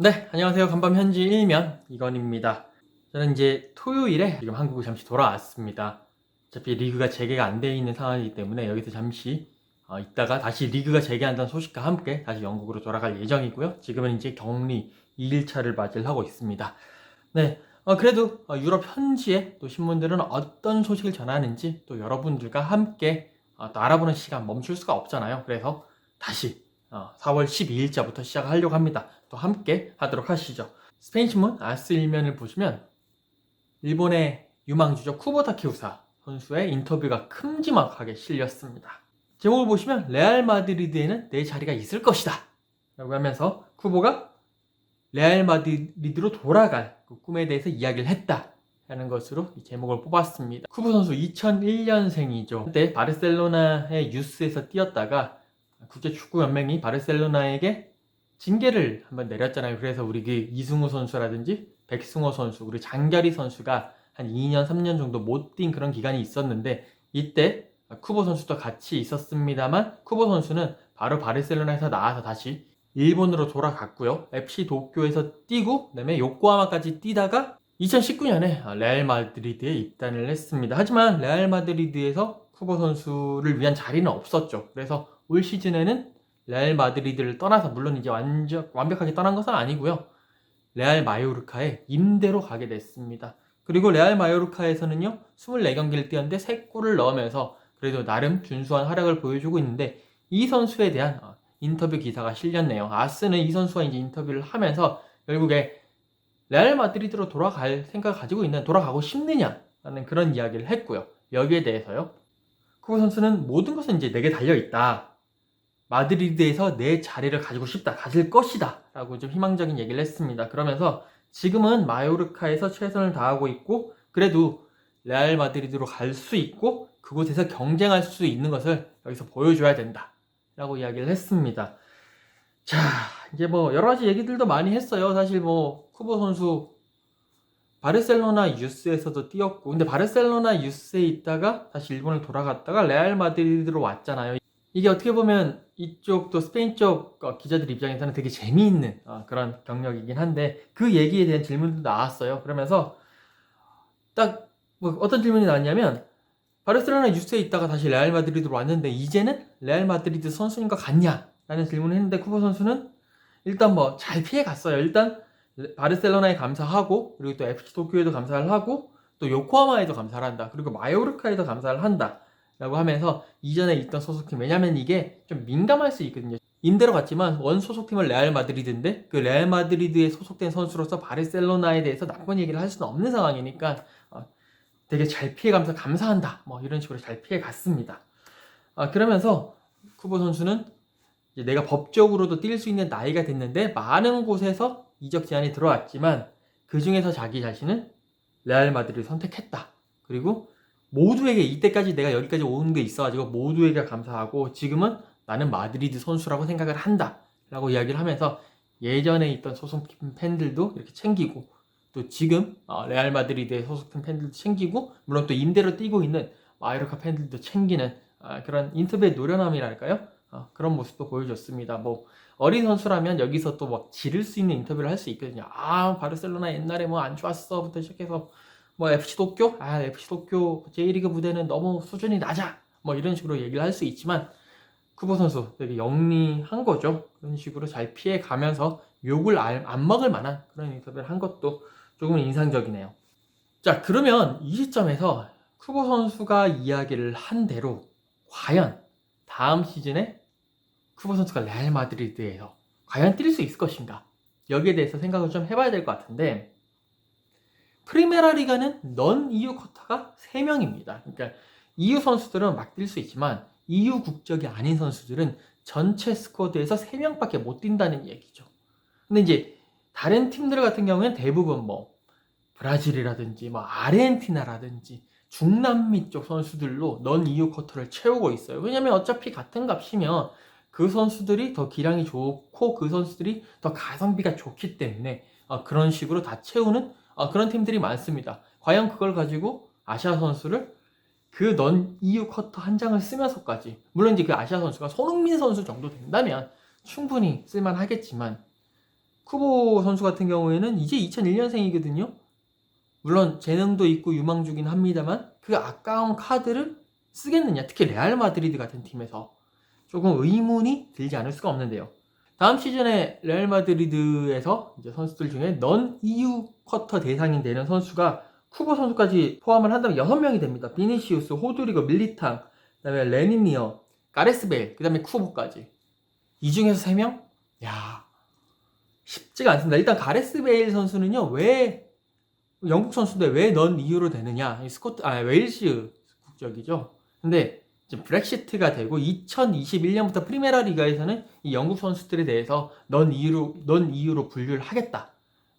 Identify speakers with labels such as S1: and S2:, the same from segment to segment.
S1: 네, 안녕하세요. 간밤 현지 일면 이건입니다. 저는 이제 토요일에 지금 한국을 잠시 돌아왔습니다. 어차피 리그가 재개가 안 돼 있는 상황이기 때문에 여기서 잠시 어, 있다가 다시 리그가 재개한다는 소식과 함께 다시 영국으로 돌아갈 예정이고요. 지금은 이제 격리 2일차를 맞이를 하고 있습니다. 네, 어, 그래도 어, 유럽 현지의 또 신문들은 어떤 소식을 전하는지 또 여러분들과 함께 어, 또 알아보는 시간 멈출 수가 없잖아요. 그래서 다시 어, 4월 12일자부터 시작하려고 합니다. 또 함께 하도록 하시죠. 스페인 신문 아스 일면을 보시면 일본의 유망주죠 쿠보타 키우사 선수의 인터뷰가 큼지막하게 실렸습니다. 제목을 보시면 레알 마드리드에는 내 자리가 있을 것이다 라고 하면서 쿠보가 레알 마드리드로 돌아갈 그 꿈에 대해서 이야기를 했다 라는 것으로 이 제목을 뽑았습니다. 쿠보 선수 2001년생이죠. 그때 바르셀로나의 유스에서 뛰었다가 국제축구연맹이 바르셀로나에게 징계를 한번 내렸잖아요. 그래서 우리 그 이승우 선수라든지 백승호 선수, 우리 장결희 선수가 한 2년, 3년 정도 못 뛴 그런 기간이 있었는데 이때 쿠보 선수도 같이 있었습니다만 쿠보 선수는 바로 바르셀로나에서 나와서 다시 일본으로 돌아갔고요. FC 도쿄에서 뛰고 그다음에 요코하마까지 뛰다가 2019년에 레알 마드리드에 입단을 했습니다. 하지만 레알 마드리드에서 쿠보 선수를 위한 자리는 없었죠. 그래서 올 시즌에는 레알 마드리드를 떠나서 물론 이제 완전 완벽하게 떠난 것은 아니고요. 레알 마요르카에 임대로 가게 됐습니다. 그리고 레알 마요르카에서는요 24경기를 뛰었는데 3골을 넣으면서 그래도 나름 준수한 활약을 보여주고 있는데 이 선수에 대한 어, 인터뷰 기사가 실렸네요. 아스는 이 선수와 이제 인터뷰를 하면서 결국에 레알 마드리드로 돌아갈 생각을 가지고 있는 돌아가고 싶느냐라는 그런 이야기를 했고요. 여기에 대해서요. 쿠보 선수는 모든 것은 이제 내게 달려 있다. 마드리드에서 내 자리를 가지고 싶다, 가질 것이다 라고 좀 희망적인 얘기를 했습니다. 그러면서 지금은 마요르카에서 최선을 다하고 있고 그래도 레알 마드리드로 갈 수 있고 그곳에서 경쟁할 수 있는 것을 여기서 보여줘야 된다 라고 이야기를 했습니다. 자 이제 뭐 여러 가지 얘기들도 많이 했어요. 사실 뭐 쿠보 선수 바르셀로나 유스에서도 뛰었고 근데 바르셀로나 유스에 있다가 다시 일본을 돌아갔다가 레알 마드리드로 왔잖아요. 이게 어떻게 보면 이쪽 또 스페인 쪽 어, 기자들 입장에서는 되게 재미있는 어, 그런 경력이긴 한데 그 얘기에 대한 질문도 나왔어요. 그러면서 딱 뭐 어떤 질문이 나왔냐면 바르셀로나 유스에 있다가 다시 레알 마드리드로 왔는데 이제는 레알 마드리드 선수인 것 같냐? 라는 질문을 했는데 쿠보 선수는 일단 뭐 잘 피해 갔어요. 일단 바르셀로나에 감사하고 그리고 또 FC 도쿄에도 감사를 하고 또 요코하마에도 감사를 한다. 그리고 마요르카에도 감사를 한다. 라고 하면서 이전에 있던 소속팀. 왜냐면 이게 좀 민감할 수 있거든요. 임대로 갔지만 원 소속팀은 레알 마드리드인데 그 레알 마드리드에 소속된 선수로서 바르셀로나에 대해서 나쁜 얘기를 할 수는 없는 상황이니까 어, 되게 잘 피해가면서 감사한다. 뭐 이런 식으로 잘 피해갔습니다. 아, 그러면서 쿠보 선수는 내가 법적으로도 뛸 수 있는 나이가 됐는데 많은 곳에서 이적 제한이 들어왔지만 그 중에서 자기 자신은 레알 마드리드 선택했다. 그리고 모두에게 이때까지 내가 여기까지 온 게 있어가지고 모두에게 감사하고 지금은 나는 마드리드 선수라고 생각을 한다 라고 이야기를 하면서 예전에 있던 소속팀 팬들도 이렇게 챙기고 또 지금 어, 레알 마드리드의 소속팀 팬들도 챙기고 물론 또 임대로 뛰고 있는 마이로카 팬들도 챙기는 아, 그런 인터뷰의 노련함이랄까요? 어, 그런 모습도 보여줬습니다. 뭐 어린 선수라면 여기서 또 막 지를 수 있는 인터뷰를 할 수 있거든요. 아 바르셀로나 옛날에 뭐 안 좋았어부터 시작해서 뭐 FC 도쿄? 아 FC 도쿄 J리그 무대는 너무 수준이 낮아. 뭐 이런 식으로 얘기를 할 수 있지만 쿠보 선수 되게 영리한 거죠. 그런 식으로 잘 피해 가면서 욕을 안 먹을 만한 그런 인터뷰를 한 것도 조금 인상적이네요. 자 그러면 이 시점에서 쿠보 선수가 이야기를 한 대로 과연 다음 시즌에 쿠보 선수가 레알 마드리드에서 과연 뛸 수 있을 것인가? 여기에 대해서 생각을 좀 해봐야 될 것 같은데 프리메라 리가는 넌 EU 쿼터가 3명입니다. 그러니까 EU 선수들은 막 뛸 수 있지만 EU 국적이 아닌 선수들은 전체 스쿼드에서 3명밖에 못 뛴다는 얘기죠. 근데 이제 다른 팀들 같은 경우에는 대부분 뭐 브라질이라든지 뭐 아르헨티나라든지 중남미 쪽 선수들로 넌 EU 쿼터를 채우고 있어요. 왜냐면 어차피 같은 값이면 그 선수들이 더 기량이 좋고 그 선수들이 더 가성비가 좋기 때문에 어, 그런 식으로 다 채우는 어, 그런 팀들이 많습니다. 과연 그걸 가지고 아시아 선수를 그넌 EU 쿼터 한 장을 쓰면서까지 물론 이제 그 아시아 선수가 손흥민 선수 정도 된다면 충분히 쓸만하겠지만 쿠보 선수 같은 경우에는 이제 2001년생이거든요. 물론 재능도 있고 유망주긴 합니다만 그 아까운 카드를 쓰겠느냐 특히 레알 마드리드 같은 팀에서 조금 의문이 들지 않을 수가 없는데요. 다음 시즌에 레알 마드리드에서 이제 선수들 중에 넌 EU 쿼터 대상이 되는 선수가 쿠보 선수까지 포함을 한다면 6명이 됩니다. 비니시우스, 호드리거, 밀리탕, 그다음에 레니니어, 가레스 베일, 그다음에 쿠보까지. 이 중에서 3명? 야. 쉽지가 않습니다. 일단 가레스 베일 선수는요. 왜 영국 선수인데 왜 넌 이유로 되느냐? 이 스코트 아 웨일즈 국적이죠. 근데 브렉시트가 되고 2021년부터 프리메라 리가에서는 이 영국 선수들에 대해서 넌 이유로 넌 이유로 분류를 하겠다.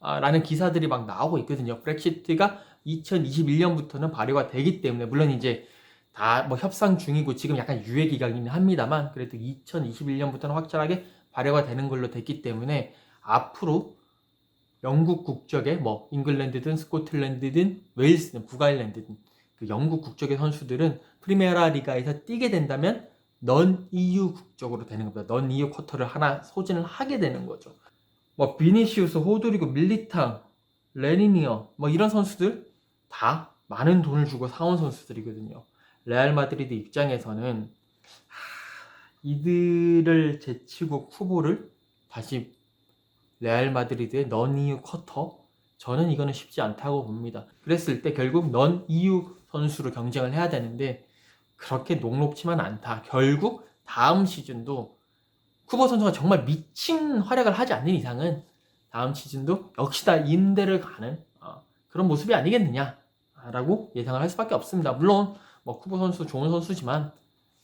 S1: 아, 라는 기사들이 막 나오고 있거든요. 브렉시트가 2021년부터는 발효가 되기 때문에 물론 이제 다 뭐 협상 중이고 지금 약간 유예 기간이긴 합니다만 그래도 2021년부터는 확실하게 발효가 되는 걸로 됐기 때문에 앞으로 영국 국적의 뭐 잉글랜드든 스코틀랜드든 웨일스든 북아일랜드든 그 영국 국적의 선수들은 프리메라 리가에서 뛰게 된다면 넌 EU 국적으로 되는 겁니다. 넌 EU 쿼터를 하나 소진을 하게 되는 거죠. 뭐 비니시우스, 호드리고, 밀리탕, 레니니어 뭐 이런 선수들 다 많은 돈을 주고 사온 선수들이거든요. 레알 마드리드 입장에서는 하, 이들을 제치고 쿠보를 다시 레알 마드리드의 넌 EU 쿼터 저는 이거는 쉽지 않다고 봅니다. 그랬을 때 결국 넌 EU 선수로 경쟁을 해야 되는데 그렇게 녹록치만 않다. 결국 다음 시즌도 쿠버 선수가 정말 미친 활약을 하지 않는 이상은 다음 시즌도 역시 다 임대를 가는 어, 그런 모습이 아니겠느냐라고 예상을 할 수밖에 없습니다. 물론 뭐 쿠버 선수 좋은 선수지만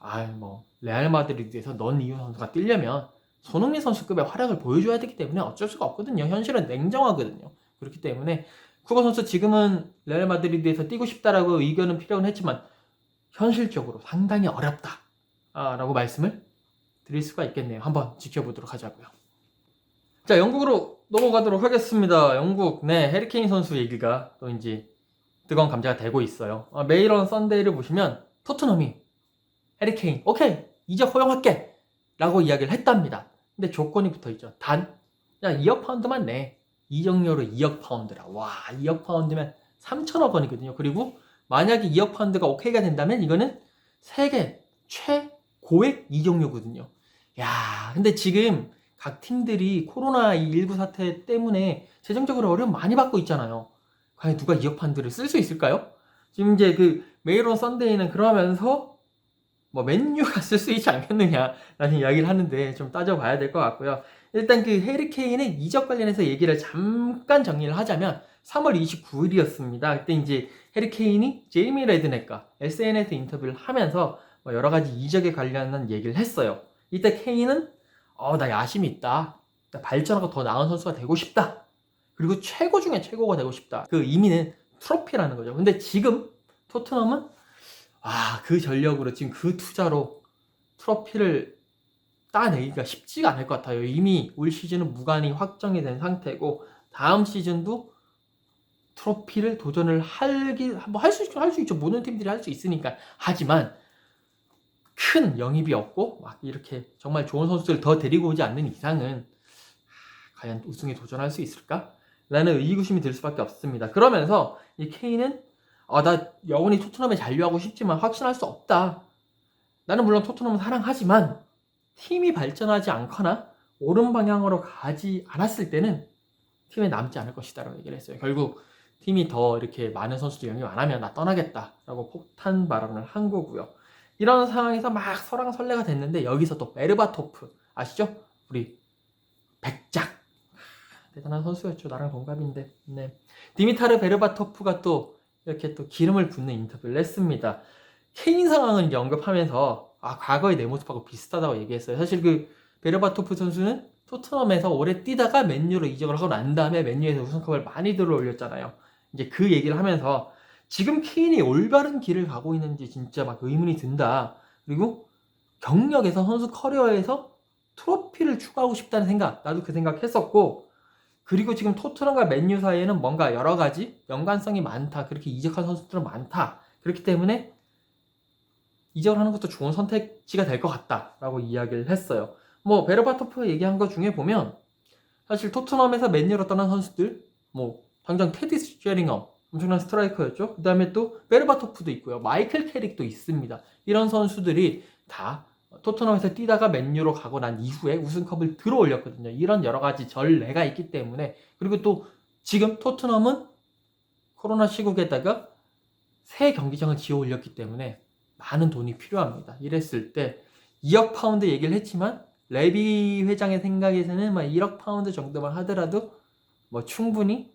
S1: 아뭐 레알 마드리드에서 넌 이유 선수가 뛰려면 손흥민 선수급의 활약을 보여줘야 되기 때문에 어쩔 수가 없거든요. 현실은 냉정하거든요. 그렇기 때문에 쿠버 선수 지금은 레알 마드리드에서 뛰고 싶다라고 의견은 필요는 했지만 현실적으로 상당히 어렵다라고 말씀을 드릴 수가 있겠네요. 한번 지켜보도록 하자고요. 자, 영국으로 넘어가도록 하겠습니다. 영국, 네, 해리케인 선수 얘기가 또 이제 뜨거운 감자가 되고 있어요. 아, 메일런 썬데이를 보시면 토트넘이 해리케인, 오케이, 이제 허용할게! 라고 이야기를 했답니다. 근데 조건이 붙어 있죠. 단, 야, 2억 파운드만 내. 이적료로 2억 파운드라. 와, 2억 파운드면 3천억 원이거든요. 그리고 만약에 2억 파운드가 오케이가 된다면 이거는 세계 최고액 이적료거든요. 야, 근데 지금 각 팀들이 코로나19 사태 때문에 재정적으로 어려움 많이 받고 있잖아요. 과연 누가 2억 파운드를 쓸 수 있을까요? 지금 이제 그 메이론 썬데이는 그러면서 뭐 맨유가 쓸 수 있지 않겠느냐라는 이야기를 하는데 좀 따져봐야 될 것 같고요. 일단 그 해리 케인의 이적 관련해서 얘기를 잠깐 정리를 하자면 3월 29일이었습니다. 그때 이제 해리 케인이 제이미 레드넥과 SNS 인터뷰를 하면서 뭐 여러 가지 이적에 관련한 얘기를 했어요. 이때 케인은 어, 나 야심이 있다. 나 발전하고 더 나은 선수가 되고 싶다. 그리고 최고 중에 최고가 되고 싶다. 그 의미는 트로피라는 거죠. 근데 지금 토트넘은 아, 그 전력으로 지금 그 투자로 트로피를 따내기가 쉽지가 않을 것 같아요. 이미 올 시즌은 무관이 확정이 된 상태고 다음 시즌도 트로피를 도전을 할기 뭐할 수 있죠. 모든 팀들이 할 수 있으니까 하지만 큰 영입이 없고 막 이렇게 정말 좋은 선수들 더 데리고 오지 않는 이상은 과연 우승에 도전할 수 있을까? 라는 의구심이 들 수밖에 없습니다. 그러면서 이 케인은 아, 나 영원히 토트넘에 잔류하고 싶지만 확신할 수 없다. 나는 물론 토트넘을 사랑하지만 팀이 발전하지 않거나 옳은 방향으로 가지 않았을 때는 팀에 남지 않을 것이다 라고 얘기를 했어요. 결국 팀이 더 이렇게 많은 선수들 영입 안 하면 나 떠나겠다 라고 폭탄 발언을 한 거고요. 이런 상황에서 막 설왕설래가 됐는데 여기서 또 베르바토프 아시죠? 우리 백작 대단한 선수였죠. 나랑 동갑인데. 네. 디미타르 베르바토프가 또 이렇게 또 기름을 붓는 인터뷰를 했습니다. 케인 상황을 이제 언급하면서 아 과거의 내 모습하고 비슷하다고 얘기했어요. 사실 그 베르바토프 선수는 토트넘에서 오래 뛰다가 맨유로 이적을 하고 난 다음에 맨유에서 우승컵을 많이 들어 올렸잖아요. 이제 그 얘기를 하면서 지금 케인이 올바른 길을 가고 있는지 진짜 막 의문이 든다. 그리고 경력에서 선수 커리어에서 트로피를 추가하고 싶다는 생각, 나도 그 생각 했었고, 그리고 지금 토트넘과 맨유 사이에는 뭔가 여러 가지 연관성이 많다. 그렇게 이적한 선수들은 많다. 그렇기 때문에 이적을 하는 것도 좋은 선택지가 될 것 같다라고 이야기를 했어요. 뭐 베르바토프 얘기한 것 중에 보면 사실 토트넘에서 맨유로 떠난 선수들 뭐 당장 테디 쉐링엄 엄청난 스트라이커였죠. 그 다음에 또 베르바토프도 있고요. 마이클 캐릭도 있습니다. 이런 선수들이 다 토트넘에서 뛰다가 맨유로 가고 난 이후에 우승컵을 들어 올렸거든요. 이런 여러 가지 전례가 있기 때문에 그리고 또 지금 토트넘은 코로나 시국에다가 새 경기장을 지어 올렸기 때문에 많은 돈이 필요합니다. 이랬을 때 2억 파운드 얘기를 했지만 레비 회장의 생각에서는 막 1억 파운드 정도만 하더라도 뭐 충분히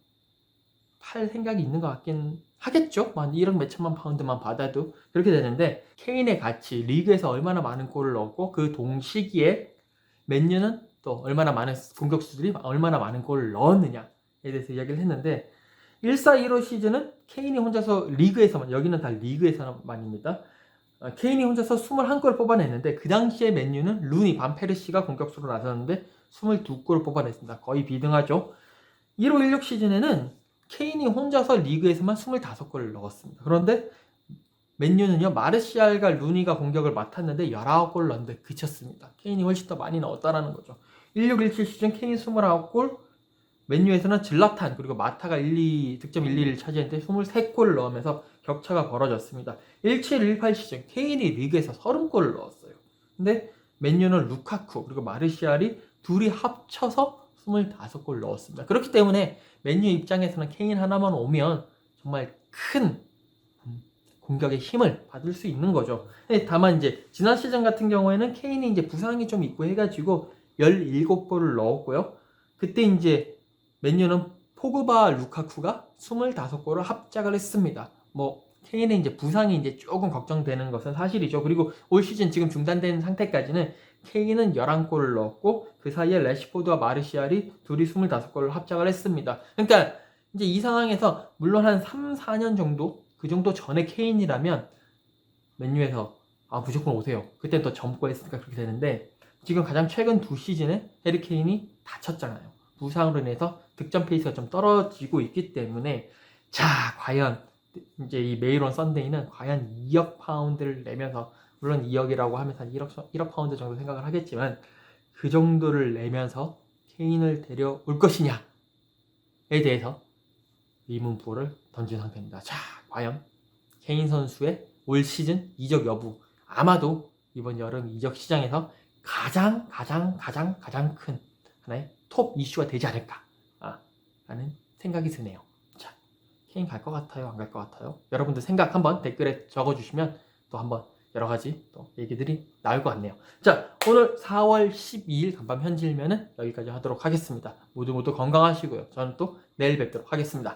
S1: 팔 생각이 있는 것 같긴 하겠죠. 만 1억 몇천만 파운드만 받아도 그렇게 되는데 케인의 가치 리그에서 얼마나 많은 골을 넣었고 그 동시기에 맨유는 또 얼마나 많은 공격수들이 얼마나 많은 골을 넣었느냐에 대해서 이야기를 했는데 1-4-1호 시즌은 케인이 혼자서 리그에서만 여기는 다 리그에서만입니다. 어, 케인이 혼자서 21골을 뽑아냈는데 그 당시에 맨유는 루니, 반페르시가 공격수로 나섰는데 22골을 뽑아냈습니다. 거의 비등하죠. 15-16 시즌에는 케인이 혼자서 리그에서만 25골을 넣었습니다. 그런데 맨유는요 마르시알과 루니가 공격을 맡았는데 19골 넣는데 그쳤습니다. 케인이 훨씬 더 많이 넣었다라는 거죠. 16-17 시즌 케인 29골, 맨유에서는 질라탄 그리고 마타가 1, 2 득점 1, 2를 차지했는데 23골을 넣으면서 격차가 벌어졌습니다. 17-18 시즌 케인이 리그에서 30골을 넣었어요. 근데 맨유는 루카쿠 그리고 마르시알이 둘이 합쳐서 25골 넣었습니다. 그렇기 때문에 맨유 입장에서는 케인 하나만 오면 정말 큰 음, 공격의 힘을 받을 수 있는 거죠. 근데 다만 이제 지난 시즌 같은 경우에는 케인이 이제 부상이 좀 있고 해가지고 17골을 넣었고요. 그때 이제 맨유는 포그바 루카쿠가 25골을 합작을 했습니다. 뭐 케인의 이제 부상이 이제 조금 걱정되는 것은 사실이죠. 그리고 올 시즌 지금 중단된 상태까지는 케인은 11골을 넣었고 그 사이에 레시포드와 마르시알이 둘이 25골을 합작을 했습니다. 그러니까 이제 이 상황에서 물론 한 3, 4년 정도 그 정도 전에 케인이라면 맨유에서 아 무조건 오세요. 그때 또 젊고 했으니까 그렇게 되는데 지금 가장 최근 두 시즌에 해리 케인이 다쳤잖아요. 부상으로 인해서 득점 페이스가 좀 떨어지고 있기 때문에 자 과연 이제 이 메이론 썬데이는 과연 2억 파운드를 내면서 물론 2억이라고 하면서 한 1억, 1억 파운드 정도 생각을 하겠지만 그 정도를 내면서 케인을 데려올 것이냐에 대해서 의문부호를 던진 상태입니다. 자, 과연 케인 선수의 올 시즌 이적 여부 아마도 이번 여름 이적 시장에서 가장 가장 가장 가장 큰 하나의 톱 이슈가 되지 않을까 아, 라는 생각이 드네요. 자, 케인 갈 것 같아요? 안 갈 것 같아요? 여러분들 생각 한번 댓글에 적어주시면 또 한번 여러 가지 또 얘기들이 나올 것 같네요. 자, 오늘 4월 12일 간밤 현질면은 여기까지 하도록 하겠습니다. 모두 모두 건강하시고요. 저는 또 내일 뵙도록 하겠습니다.